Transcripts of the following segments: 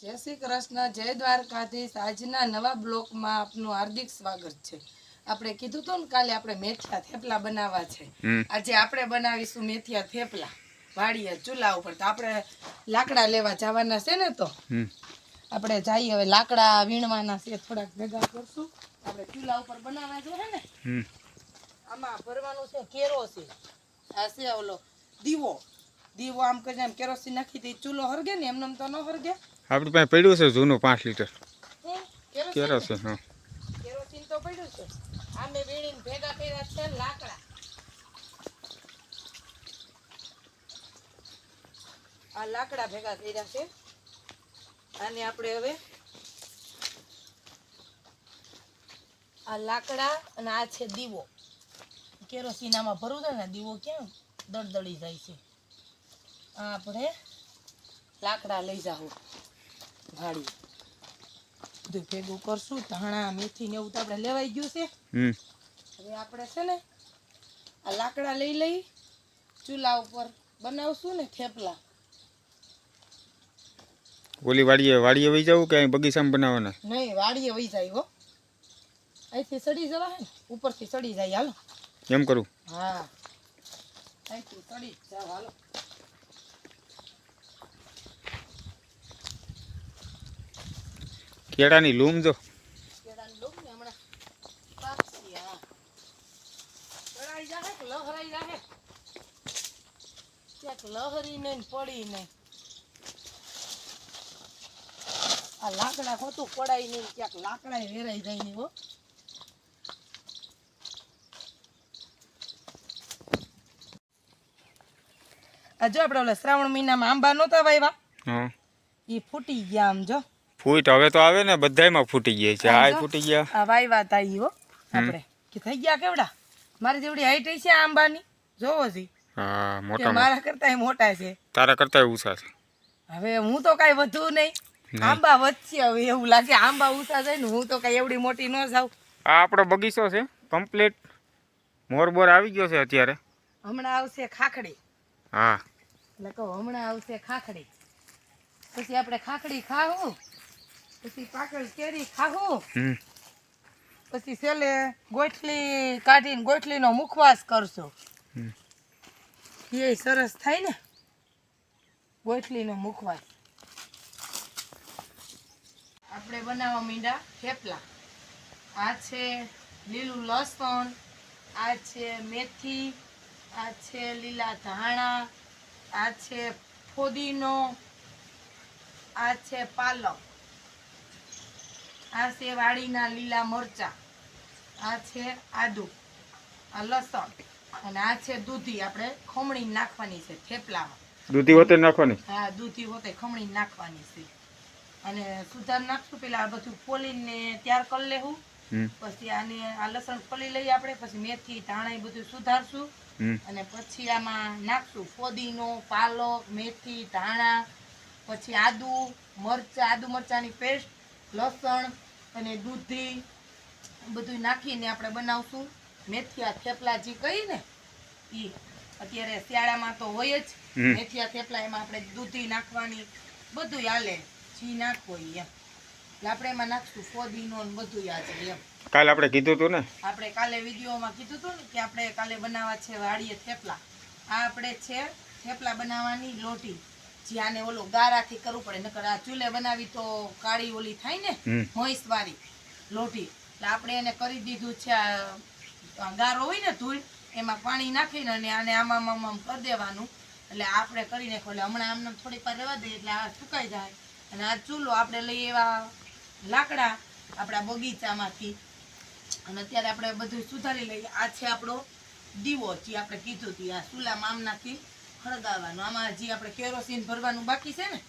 જય શ્રી કૃષ્ણ જય દ્વારકાધીશ. આજના નવા બ્લોકમાં આપનું હાર્દિક સ્વાગત છે. આપણે કીધું હતું ને કાલે આપણે મેથિયા થેપલા બનાવવા છે. આજે આપણે બનાવીશું મેથિયા થેપલા. વાડીએ ચૂલા ઉપર. તો આપણે લાકડા લેવા જવાના છે ને તો? આપણે જઈએ હવે લાકડા વીણવાના છે. થોડાક ભેગા કરશું. આપણે ચૂલા ઉપર બનાવવા જો ને. આમાં ભરવાનું છે કેરો છે. આ છે ઓલો દીવો. દીવો આમ કરીને આમ કેરોસીન નાખી દઈ ચૂલો હરગે ને એમને તો ન હરગે. આપણી પાસે પડ્યું છે જૂનું પાંચ લીટર. કેરોસીન? કેરોસીન હા. તો પડ્યું છે. આ છે લાકડા. આ લાકડા ભેગા કર્યા છે. આને આપણે હવે આ લાકડા અને આ છે દીવો. કેરોસીન આમાં ભરવું છે ને દીવો ક્યાં દળદળી જાય છે. આ આપણે લાકડા લઈ જાવું ભાડી બધું ભેગું કરશું ધાણા મેથી ને એવું તો આપણે લેવાઈ ગયું છે. હવે આપણે છે ને આ લાકડા લઈ લઈ ચૂલા ઉપર બનાવશું ને થેપલા. ઓલી વાડીએ વાડીએ વહી જવું કે બગીચામાં બનાવવાના? નહીં વાડીએ વહી જાય હો. અહીંથી સડી જવા ને ઉપરથી સડી જાય હાલો. એમ કરું? હા. અહીંથી સડી જાવ હાલો કેળાની લૂમ જો કેળાની લઉં ને હમણાં પાકશે, હા. ચડાઈ જાહે કે લહરાઈ લૂમ ક્યાંક લહરી નહીં ને પડી નહીં આ લાકડા ખોટું પડાય નહીં ક્યાંક લાકડા વેરાઈ જાય નહીં હો. જો આપણે ઓલા શ્રાવણ મહિનામાં આંબા નહોતા વાવ્યા એ ફૂટી ગયા આમ જો. ફૂટ હવે તો આવે ને બધાયમાં ફૂટી ગયા છે. આ ફૂટી ગયા. આ વાય વાત આવી હો. આપણે. કે થઈ ગયા કેવડા? મારી જેવડી હાઈટ છે આંબાની. જોવો છે. હા મોટા મારા કરતા મોટા છે. તારા કરતા ઊંચા છે. હવે હું તો કાઈ વધુ નહીં. આંબા વધશે હવે એવું લાગે. આંબા ઊંચા જાય ને હું તો કાઈ એવડી મોટી ન જાઉં. આ આપણો બગીચો છે. કમ્પ્લીટ મોર બોર આવી ગયો છે અત્યારે. હમણાં આવશે ખાખડી. હા. એટલે કહું હમણાં આવશે ખાખડી. પછી આપણે ખાખડી ખાવું પછી પાકળ કેરી ખાવું. પછી છેલ્લે ગોઠલી કાઢીને ગોઠલીનો મુખવાસ કરશો. એ સરસ થાય ને ગોઠલીનો મુખવાસ. આપણે બનાવવા મીંડા થેપલા. આ છે લીલું લસણ આ છે મેથી આ છે લીલા ધાણા આ છે ફોદીનો આ છે પાલક. આ છે વાડીના લીલા મરચા. આ છે આદુ આ લસણ અને આ છે દૂધી. આપણે ખમણી નાખવાની છે થેપલામાં. દૂધી હોતે નાખવાની? હા દૂધી હોતે ખમણી નાખવાની છે. અને સુધાર નાખશું પેલા આ બધું ફોલીને તૈયાર કરી લેવું પછી આને આ લસણ ફોલી લઈએ આપણે પછી મેથી ધાણા એ બધું સુધારશું. અને પછી આમાં નાખશું ફોદીનો પાલક મેથી ધાણા પછી આદુ મરચા આદુ મરચાની પેસ્ટ લસણ અને દૂધી બધું નાખીને આપણે બનાવશું. મેથિયા થેપલા જે કહીને એ અત્યારે શિયાળામાં તો હોય જ. મેથિયા થેપલા એમાં આપણે દૂધી નાખવાની બધું હાલે. જી નાખવો એમ. એટલે આપણે એમાં નાખશું ફોદીનો ને બધું આજે એમ. કાલે આપણે કીધું હતું ને? આપણે કાલે વિડીયોમાં કીધું હતું ને કે આપણે કાલે બનાવવા છે વાડીએ થેપલા. આ આપણે છે થેપલા બનાવવાની લોટી. જે આને ઓલો ગારાથી કરવું પડે નકર આ ચૂલે બનાવી તો કાળી ઓલી થાય ને હમ. મોઈસવાળી લોટી એટલે આપણે એને કરી દીધું છે આ ગારો હોય ને ધૂળ એમાં પાણી નાખીને અને આને આમાં આમ કરી દેવાનું. એટલે આપણે કરી નાખો એટલે હમણાં આમને થોડી વાર રહેવા દઈએ એટલે આ સુકાઈ જાય. અને આ ચૂલો આપણે લઈએ એવા લાકડા આપણા બગીચામાંથી. અને અત્યારે આપણે બધું સુધારી લઈએ. આ છે આપણો દીવો જે આપણે કીધું હતું આ ચૂલામાં આમ નાખી ખળગાવવાનું આમાં જે આપણે કેરોસીન ભરવાનું બાકી છે ને?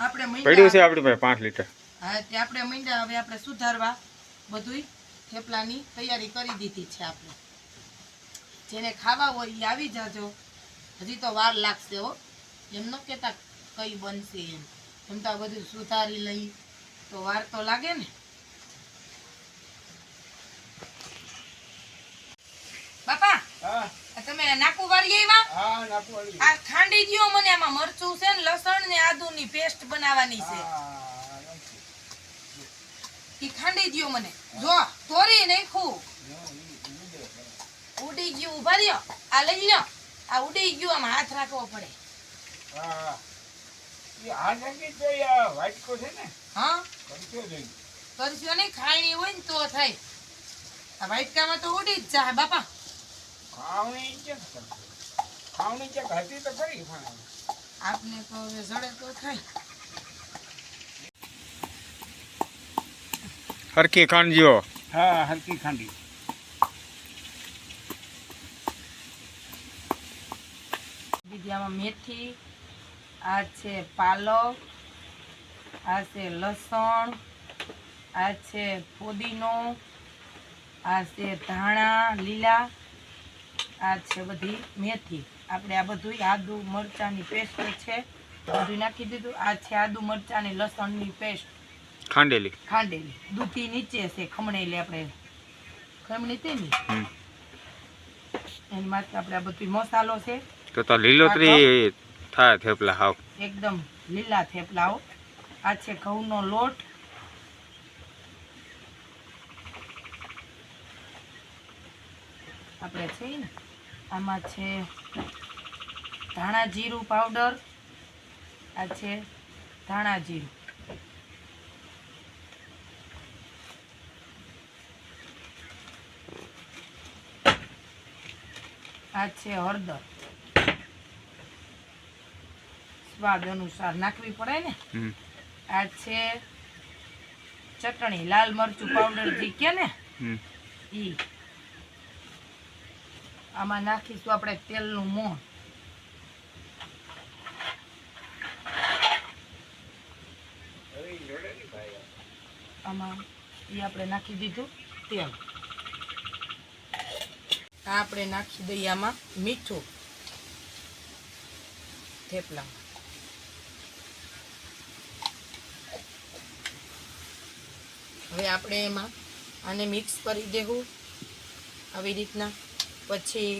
આપણે પડ્યું છે આપણી પાસે પાંચ લીટર. હા તે આપણે મીંડા હવે આપણે સુધારવા બધુંય થેપલાની તૈયારી કરી દીધી છે આપણે. જેને ખાવા હોય એ આવી જાજો. હજી તો વાર લાગશે હો. એમ ન કહેતા કઈ બનશે એમ. એમ તો બધું સુધારી લઈ તો વાર તો લાગે ને. આ નાખું ખાંડી દ્યો મને આમાં મરચું છે ને લસણ ને આદુની પેસ્ટ બનાવવાની છે. ઈ ખાંડી દ્યો મને. જો તોરી દે. ઉડી ગયું. ઊભા રહ્યો. આ લઈ લો આ ઉડી ગયું આમાં હાથ રાખવો પડે. હા. નાખી ને. કરશો નહીં. કરશો હોય ને તો થાય. આ તો ઉડી જ જા બાપા. ખાવણી છે ને કરશો. ખાવણી છે કે હતી તો ખરી પણ આપને તો હવે જડે તો થાય હરકી ખાંડજીઓ. હા હરકી ખાંડી. આમાં મેથી આ છે પાલક આ છે લસણ આ છે ફુદીનો આ છે ધાણા લીલા આ છે બધી મેથી. આપણે આ બધું આદુ મરચાંની પેસ્ટ છે. બધું નાખી દીધું. આ છે આદુ મરચાંની લસણની પેસ્ટ ખાંડેલી. ખાંડેલી. દૂધી નીચે છે ખમણેલી આપણે. ખમણી તે ને? એની માટે આપણે આ બધું મસાલો છે. તો તો લીલોતરી થાય થેપલા હાવ. એકદમ લીલા થેપલાઓ આ છે ઘઉંનો લોટ. આપણે છે ને આમાં છે ધાણા જીરું પાવડર. આ છે ધાણા જીરું. આ છે હળદર. સ્વાદ અનુસાર નાખવી પડે ને? આ છે ચટણી લાલ મરચું પાવડર જે કે ને? હમ. ઈ. આમાં નાખીશું આપણે તેલનું મોણ હવે ઈ જોડે નહીં ભાઈ આમાં એ આપણે નાખી દીધું તેલ. આ આપણે નાખી દઈએ આમાં મીઠું થેપલામાં. હવે આપણે એમાં આને મિક્સ કરી દેવું આવી રીતના. પછી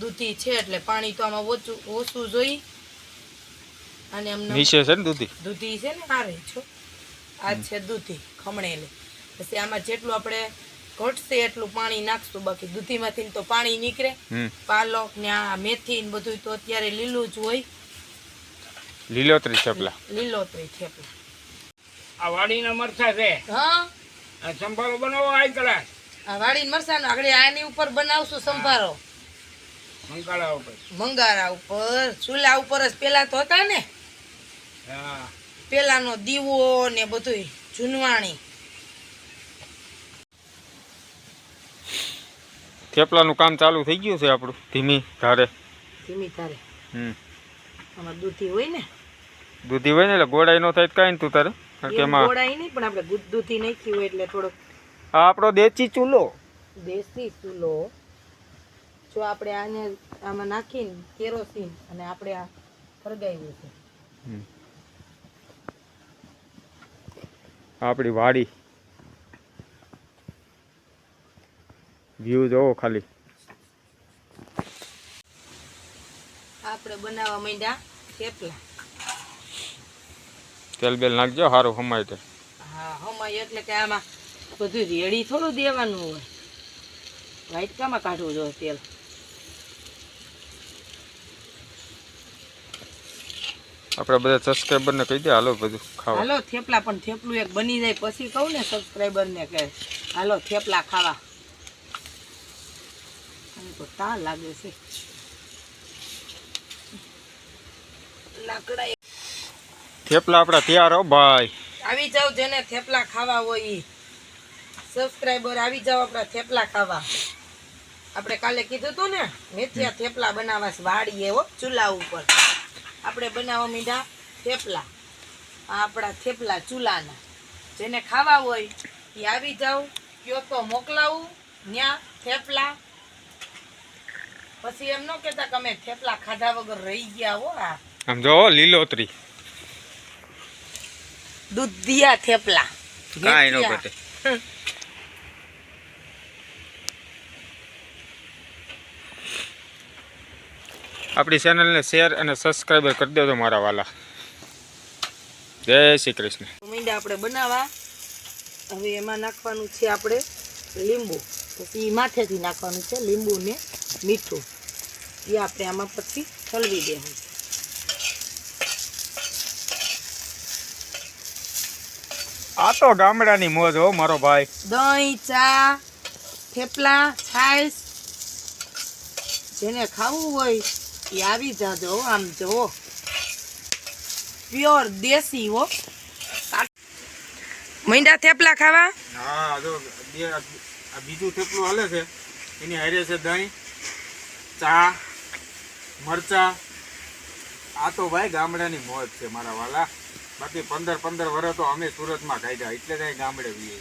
દૂધી છે એટલે પાણી તો આમાં ઓછું ઓછું જોઈ. અને એમને દૂધી? દૂધી છે ને રહી છો આ છે દૂધી ખમણેલી. પછી આમાં જેટલું આપણે ઘટશે એટલું પાણી નાખશું. બાકી દૂધીમાંથી તો પાણી નીકળે. પાલક ને આ મેથી ને બધું તો અત્યારે લીલું જ હોય. લીલોતરી થેપલા. લીલોતરી થેપલા. આ વાડીના મરચા છે. હા. આ સંભારો બનાવો આ કળા આ વાળી મરચાનો આગળ આની ઉપર બનાવશું સંભારો. મંગાળા ઉપર. મંગાળા ઉપર. ચૂલા ઉપર જ પેલા તો હતા ને. હા. પેલાનો દીવો ને બધું જૂનવાણી. થેપલાનું કામ ચાલુ થઈ ગયું છે આપણું ધીમી ધારે. ધીમી ધારે. હમ. આમાં દૂધી હોય ને? દૂધી હોય ને એટલે ગોળાઈ નો થાય કઈ તું તારે? કારણ કે એમ ગોળાઈ નહીં પણ આપણે દૂધી નાખી હોય એટલે થોડોક આ આપણો દેશી ચૂલો. દેશી ચૂલો. જો આપણે આને આમાં નાખીને કેરોસીન અને આપણે આ ફરગાવ્યું છે. હમ. આપણી વાડી. વ્યૂ જોવો ખાલી. આપણે બનાવવા માંડ્યા થેપલા. તેલ બેલ નાખજો સારું હમાય તે. હા હમાય એટલે કે આમાં બધું રેડી થોડું દેવાનું હોય. વાઇટકામાં કાઢવું જોઈએ તેલ. આપણે બધા સબસ્ક્રાઈબરને કહી દે હાલો બધું ખાવા. હાલો થેપલા પણ થેપલું એક બની જાય પછી કહું ને સબસ્ક્રાઈબર ને કે હાલો થેપલા ખાવા. તો તા લાગે છે. લાકડા થેપલા આપણા તૈયાર હો ભાઈ. આવી જાવ જેને થેપલા ખાવા હોય ઈ. સબસ્ક્રાઈબર આવી જાવ આપણા થેપલા ખાવા. આપણે કાલે કીધું તું ને મેથિયા થેપલા બનાવવા વાળીએ વાડીએ હો ચૂલા ઉપર. આપણે બનાવવા મીઠા થેપલા. આપણા થેપલા ચૂલાના. જેને ખાવા હોય એ આવી જાવ કયો તો મોકલાવું ન્યા થેપલા. પછી એમ ન કહેતા કે અમે થેપલા ખાધા વગર રહી ગયા હો આ. આમ જો લીલોતરી. દૂધિયા થેપલા. કાંઈ ન. ઘટે. આપણી ચેનલને શેર અને સબસ્ક્રાઈબર કરી દેજો મારા વાલા. જય શ્રી કૃષ્ણ. મીંડા આપણે બનાવવા હવે એમાં નાખવાનું છે આપણે લીંબુ. પછી માથેથી નાખવાનું છે લીંબુ ને મીઠું. એ આપણે આમાં પછી ઠલવી દેવું આ તો ગામડાની મોજ હો મારો ભાઈ. દહીં ચા થેપલા છાશ. જેને ખાવું હોય એ આવી જાજો આમ જુઓ પ્યોર દેશી હો. મૈંડા થેપલા ખાવા? હા જો બીજું થેપલું હાલે છે. એની હારે છે દહીં ચા મરચા. આ તો ભાઈ ગામડાની મોજ છે મારા વાલા. બાકી પંદર પંદર વર્ષ તો અમે સુરતમાં કાઢ્યા એટલે જ ગામડે વીએ